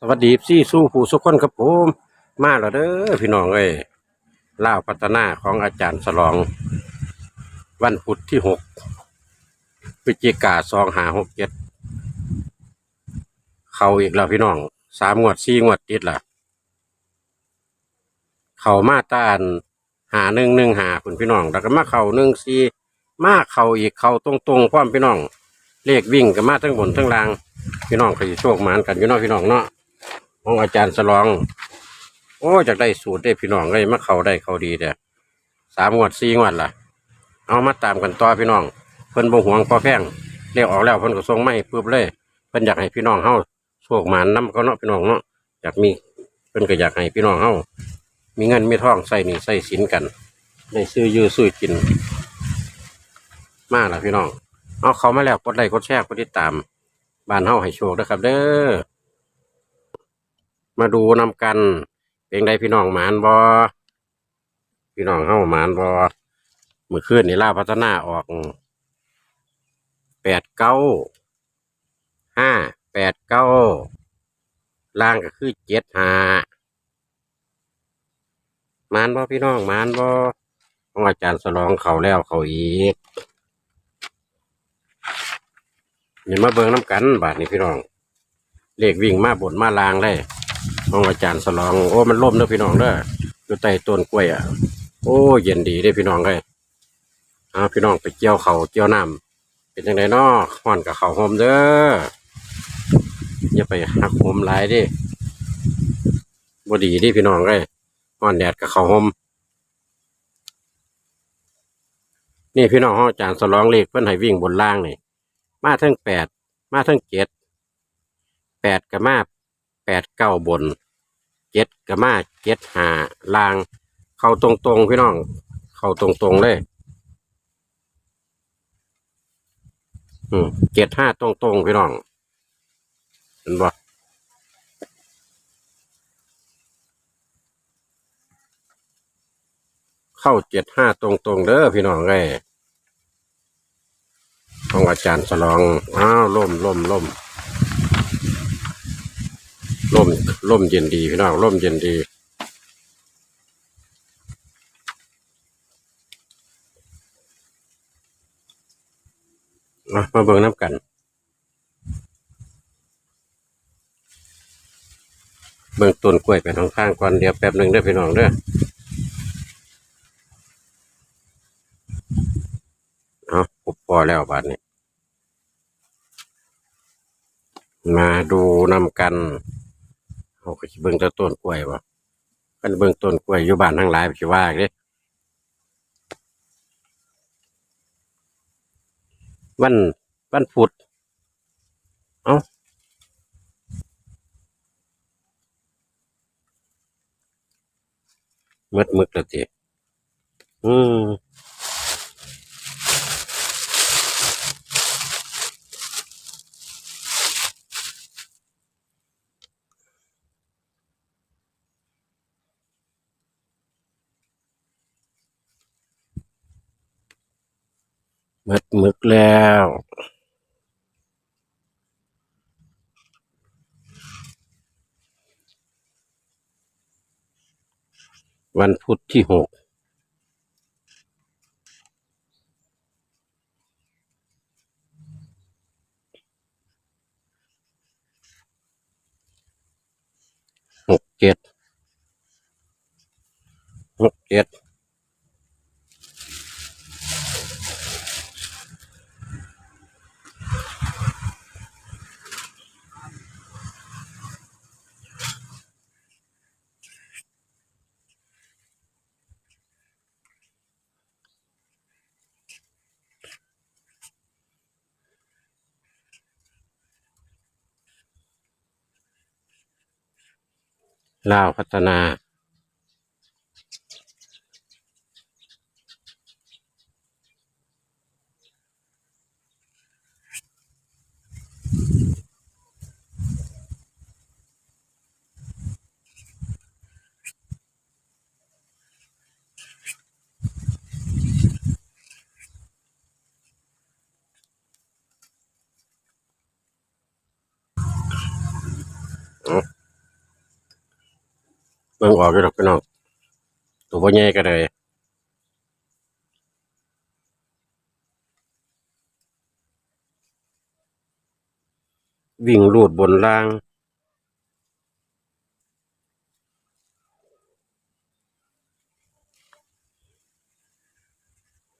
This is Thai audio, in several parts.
สวัสดีซี่สู้ผู้สุขคนครับผมมาแล้วเด้อพี่น้องเอ้ยล่าพัฒนาของอาจารย์สลอง วันพุธที่หกพฤศจิกาสองหาหกเจ็ดเขาอีกแล้วพี่น้องสามงวดสี่งวดติดละเขามาต้านหาหนึ่งหนึ่งหาคุณพี่น้อง แล้วก็มาเขาหนึ่งสี่มาเขาอีกเขาตรงตรงๆพร้อมพี่น้องเลขวิ่งก็มาทั้งบนทั้งล่าง พี่น้องก็สิโชคหมานกันพี่น้องพี่น้องเนาะ ของอาจารย์สลอง โอ้จากได้สูตรได้พี่น้องเลยมาเขาได้เขาดีเด้อสามงวดสี่งวดล่ะ เอามาตามกันต่อพี่น้อง เพิ่นบ่หวงพอแพงเรียกออกแล้วเพิ่นก็ส่งไม่ปุ๊บเลยเพิ่นอยากให้พี่น้องเฮาโชคหมานนํเขาเนาะพี่น้องเนาะอยากมีเพิ่นก็อยากให้พี่น้องเฮามีเงินมีทองใส่หนี่ใส่สินกันได้ซื้อยื้อซื้อกิน มากล่ะพี่น้อง เอาเขามาแล้วกดไลค์กดแชร์กดติดตามบ้านเฮาให้โชคเด้ครับ เด้อ มาดูนำกันเป็นไดพี่น้องหมานบอพี่น้องเฮ้าหมานบอเมื่อคืนนี่ล่าพัฒนาออกแปดเก้าห้าแปดเก้าล่างก็คือเจ็ดหาหมานบอพี่น้องหมานบอของอาจารย์สลองเขาแล้วเขาอีกเดี๋ยวมาเบิ่งน้ำกันบาทนี้พี่น้องเลขวิ่งมาบนมาลางเลย ของอาจารย์สลอง โอ้ มันล่มเด้อพี่น้องเด้ออยู่ใต้ต้นกล้วยอะ โอ้เย็นดีเด้พี่น้องเลยเอาพี่น้องไปเกี่ยวเขาเกี่ยวน้ำเป็นยังไงนาะห่อนกับเขาหอมเด้ออย่าไปหักหอมหลายดิบ่ดีดิพี่น้องเลยห่อนแดดกับเขาหอมนี่พี่น้องของอาจารย์สลองเลขเพิ่อนให้วิ่งบนล่างนี่มาทั้งแปดมาทั้งเจ็ดแปดกับมา แปดเก้าบนเจ็ดกับมาเจ็ดหาลาง เข้าตรงๆพี่น้อง เข้าตรงๆเลยเจ็ดห้าตรงๆพี่น้องเห็นบ่เข้าเจ็ดห้าตรงๆเด้อพี่น้องเลยของอาจารย์สลอง อ้าวล่มล่มล่ม ร่มร่มเย็นดีพี่น้องร่มเย็นดี มาเบิ่งน้ำกัน เบิ่งต้นกล้วยไปทางข้างก่อนเดี๋ยวแป๊บหนึ่งเด้อพี่น้องเด้อเอาปุบพอแล้วบาดนี้มาดูนำกัน เขาก็สิเบิ่งแต่ต้นกล้วยบ่กันเบิ่งต้นกล้วยอยู่บ้านทั้งหลายสิว่าเด้วันวันพุธเอ้ามืดมึกแล้วติอืม มืดมึกแล้ววันพุธที่หกหกเจ็ดหกเจ็ด ลาวพัฒนาเอ เบิ่งออกอยู่ดอกพี่น้องตัวบ่ใหญ่ก็เลยวิ่งลูดบนล่าง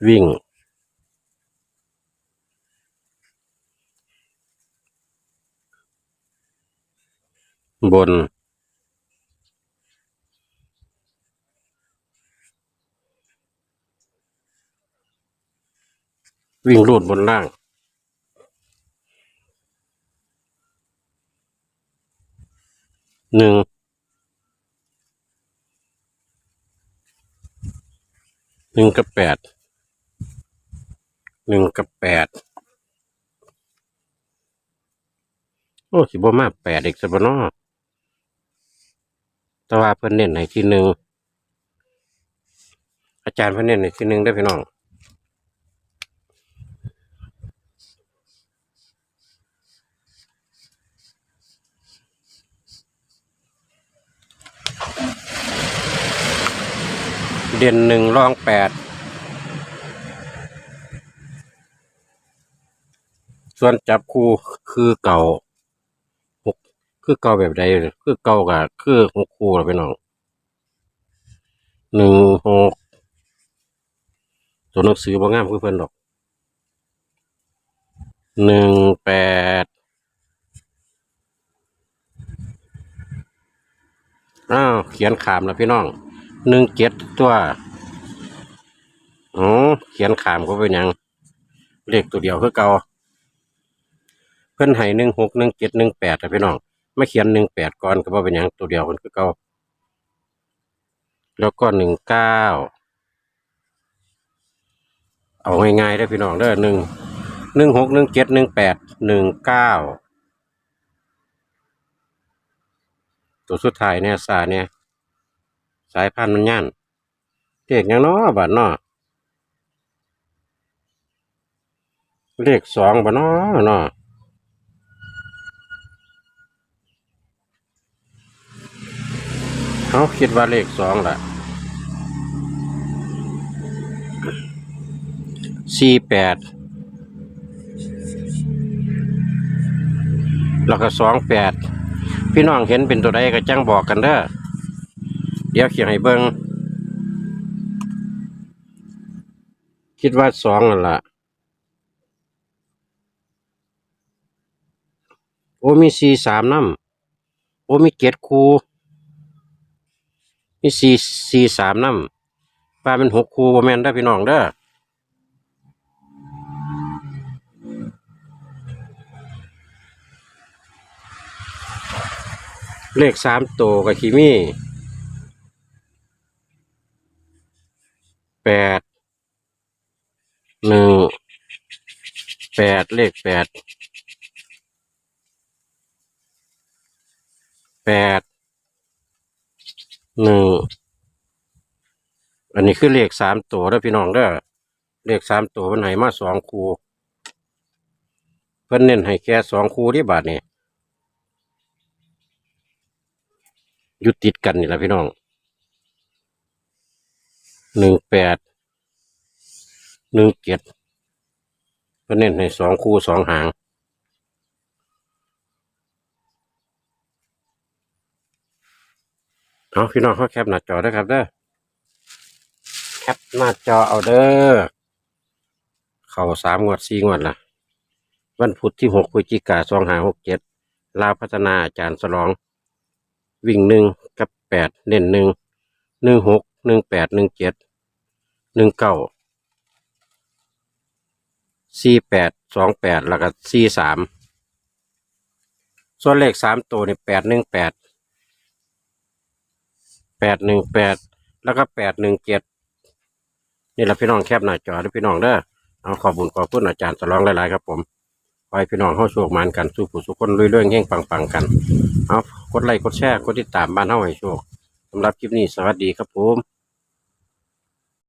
วิ่ง บน วิ่งลูดบนล่าง หนึ่ง หนึ่งกับแปด หนึ่งกับแปด โอ้สิบ่มาแปดเอีกสบนอแต่ว่าเพิ่นเน้นให้ที่หนึ่ง อาจารย์เพิ่นเน้นให้ที่หนึ่งได้พี่น้อง เด่นหนึ่งรองแปดส่วนจับคู่คือเก่าหกคือเก่าแบบใดคือเก่ากับคือหกคู่แล้วพี่น้องหนึ่งหกตัวหนังสือบ่งามคือเพิ่นดอกหนึ่งแปดอ้าวเขียนขามแล้วพี่น้อง หนึ่งเจ็ดตัวอ๋อเขียนขามก็เป็นยังเลขตัวเดียวคือเก่าเพิ่อนให้หนึ่งหกหนึ่งเจ็ดหนึ่งแปดพี่น้องไมาเขียนหนึ่งแปดก่อนก็เป็นยังตัวเดียวเพิ่นคือเก่าแล้วก็หนึ่งเก้าเอาง่ายๆได้พี่น้องเด้อหนึ่งหนึ่งหกหนึ่งเจ็ดหนึ่งแปดหนึ่งเก้าตัวสุดท้ายเนี่ยสาเนี่ย สายพันธุ์มันย่านเลขยังเนาะบัดเนาะเลขสองบัดเนาะเนาะเขาคิดว่าเลขสองแหละสี่แปดแล้วก็สองแปดพี่น้องเห็นเป็นตัวใดก็จังบอกกันเด้อ ดี๋ยวเขียนให้เบิงคิดว่าสองนั่นละโอ้มีสี่สามน้ำโอ้มีเจ็ดคูมีสี่สี่สามน้ำปลาเป็นหกคูบ่แมนได้พี่น้องเด้อเลขสามตัวกับขีมี แปดหนึ่งแปดเลขแปดแปดหนึ่งอันนี้คือเลขสามตัวเด้อพี่น้องเด้อเลขสามตัวมันให้มาสองคูเพิ่นเน้นให้แค่สองคูที่บาทนี่ยู่ติดกันนี่แหละพี่น้อง หนึ่งแปดหนึ่งเจ็ดเพิ่นเน้นให้สองคู่สองหาง เอาพี่น้องเขาแคปหน้าจอได้ครับเด้อแคปหน้าจอเอาเด้อเข้าสามงวดสี่งวดละวันพุธที่หกพฤศจิกาสองหาหกเจ็ดลาพัฒนาอาจารย์สลอง วิ่งหนึ่งกับแปดเน้นหนึ่งหนึ่งหกหนึ่งแปดหนึ่งเจ็ด หนึ่งเก้าสี่แปดสองแปดแล้วก็สี่สามส่วนเลขสามตัวนี่แปดหนึ่งแปดแปดหนึ่งแปดแล้วก็แปดหนึ่งเจ็ดนี่แหละพี่น้องแคบหน้าจอนะพี่น้องเด้อเอาขอบุญขอบคุณอาจารย์สลองหลายๆครับผมขอให้พี่น้องเข้าโชคมานกันสู้ผู้สุขคนเรวยๆเฮงปังๆกันเอากดไลค์กดแชร์กดติดตามบ้านเฮาให้โชคสำหรับคลิปนี้สวัสดีครับผม